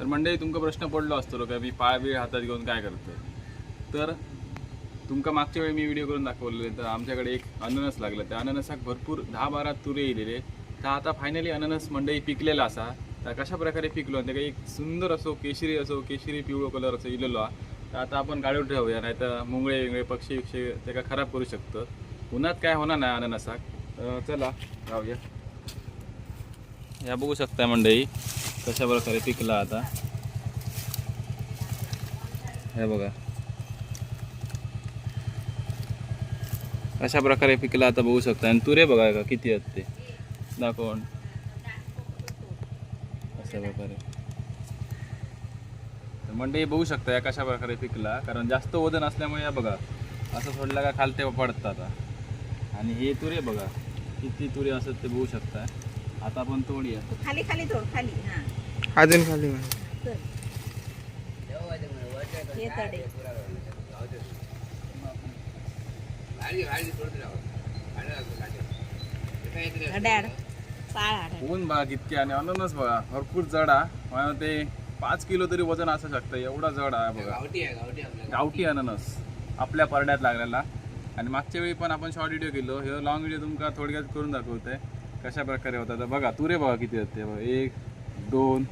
तर मंडळी तुमका प्रश्न पडलो असतो का मी पाय वेळ हातात घेऊन काय करतोय? तर तुमका मागच्या वेळी मी व्हिडिओ करून दाखवलेले तर आमच्याकडे एक अननस लागलं. त्या अननसाक भरपूर दहा बारा तुरे येलेले तर आता फायनली अननस मंडई पिकलेला असा. तर कशा प्रकारे पिकलो? आणि एक सुंदर असो केशरी असो केशरी पिवळो कलर असो इलेलो हा. तर आता आपण गाडीवर ठेवूया नाही तर मुंगळे वेगळे पक्षी विक्षी त्याला खराब करू शकतं. उन्हात काय होणार नाही अननसाक? चला जाऊया. या बघू शकता मंडई कशा प्रकारे पिकला आता? हे बघा. अशा प्रकारे पिकला आता बघू शकता. आणि तुरे बघा का किती आहेत ते? दाखवून. अशा प्रकारे तर बघू शकता या कशा प्रकारे पिकला. कारण जास्त वजन असल्यामुळे या बघा असं सोडलं का खालते पडतात आता. आणि हे तुरे बघा किती तुरे असतात ते बघू शकता. आता आपण तोडूया खाली खाली तोड खाली हा. अजून खाली ऊन बघा कितके आणि अननस बघा. भरपूर जड हा. मला ते पाच किलो तरी वजन असू शकतं. एवढा जड आहे बघा. गावठी अननस. आपल्या परड्यात लागलेला. आणि मागच्या वेळी पण आपण शॉर्ट व्हिडिओ केलो. हे लॉंग व्हिडिओ तुमका थोडक्यात करून दाखवतोय. कशा प्रकारे होता तर बघा तुरे बघा किती होते. बघा. एक दोन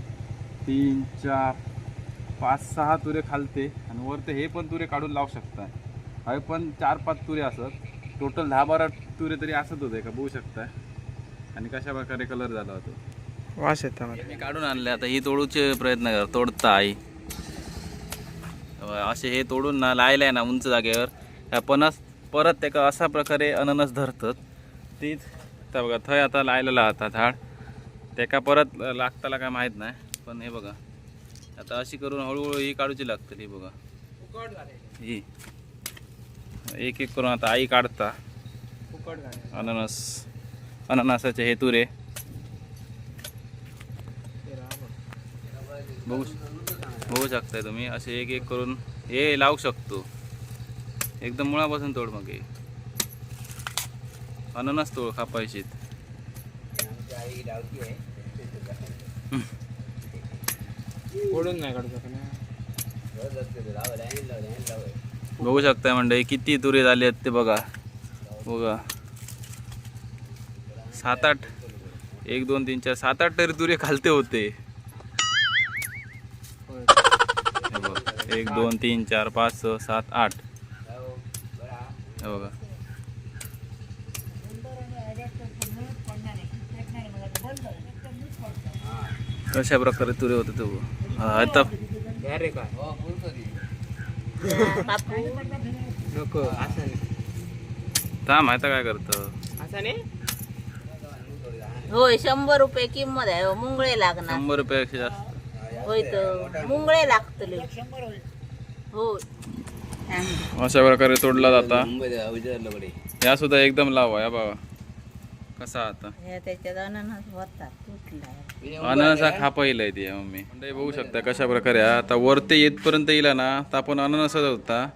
तीन चार पाच सहा तुरे खालते आणि वरते हे पण तुरे काढून लावू शकता. हवे पण चार पाच तुरे असत. टोटल दहा बारा तुरे तरी असत होते का? बघू शकता. आणि कशा प्रकारे कलर झाला होता. वास येता मला. मी काढून आणले. आता ही तोडूचे प्रयत्न कर. तोडता आई. असे हे तोडून ना लायलाय ना उंच जागेवर. ह्या पणस परत त्याका अशा प्रकारे अननस धरतात. तीच बघा थंय आता लायलेला आता झाड. त्याका परत लागताला काय माहीत नाही. पण हे बघा. आता अशी करून हळूहळू ही काढूची लागतली बघा. ही. एक एक करून आता आई काढता. अननस. अननसाचे हे तुरे. बघू बघू शकताय तुम्ही असे एक एक करून हे लावू शकतो. एकदम मुळापासून तोड मग हे. अननस तोड कापायची ओढून नाही काढू शकत बघू शकताय म्हणजे किती तुरे झाले आहेत ते बघा. बघा. सात आठ एक दोन तीन चार सात आठ तरी तुरे खालते होते. हे. एक दोन तीन चार पाच सहा सात आठ. बघा. कशा प्रकारे तुरे होते ते बघ. आता. अरे काय बापू नको असं नाही थांब आता काय करतं? असं नाही होय शंभर रुपये किंमत आहे हो, मुंगळे लागणार. शंभर रुपयापेक्षा जास्त. होय तर मुंगळे लागतले. होय. अशा प्रकारे तोडला जाता. या सुद्धा एकदम लावा या बाबा. कसा आता? हे त्याच्यात अननस होता तुटला अननसा खा पहिलाय ती मम्मी. बघू शकता कशा प्रकारे हा. आता वरते येतपर्यंत येईल ना तर आपण अननसच होता.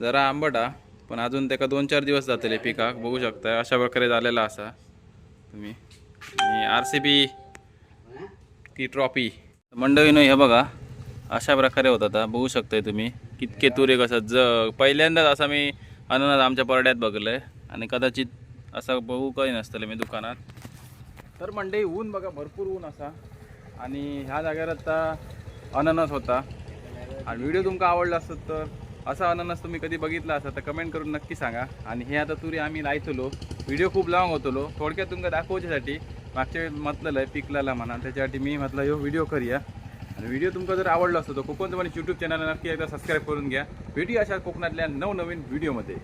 जरा आंबटा पण अजून त्याका दोन चार दिवस जातले पिकाक बघू शकता. अशा प्रकारे झालेला असा तुम्ही. आणि आर सी बी ती ट्रॉफी. मंडळीनं हे बघा अशा प्रकारे होत आता बघू शकताय तुम्ही. कितके तुरे कसं ज पहिल्यांदाच असा मी अननस आमच्या परड्यात बघलंय. आणि कदाचित असं बघू काही नसतलं मी दुकानात. तर मंडई ऊन बघा भरपूर ऊन असा. आणि ह्या जाग्यावर आता अननस होता. आणि व्हिडिओ तुमका आवडला असत तर असा अननस तुम्ही कधी बघितला असा तर कमेंट करून नक्की सांगा. आणि हे आता तुरी आम्ही लायतलो. व्हिडिओ खूप लाँग होतलो. थोडक्यात तुमका दाखवच्यासाठी मागच्या वेळेस म्हटलेलं आहे पिकलाला म्हणा. त्याच्यासाठी मी म्हटलं यो व्हिडिओ करूया. आणि व्हिडिओ तुमका जर आवडला असतो तर कोकण तुम्हाला यूट्यूब चॅनल नक्की एकदा सबस्क्राईब करून घ्या. भेटी अशा कोकणातल्या नवनवीन व्हिडिओमध्ये.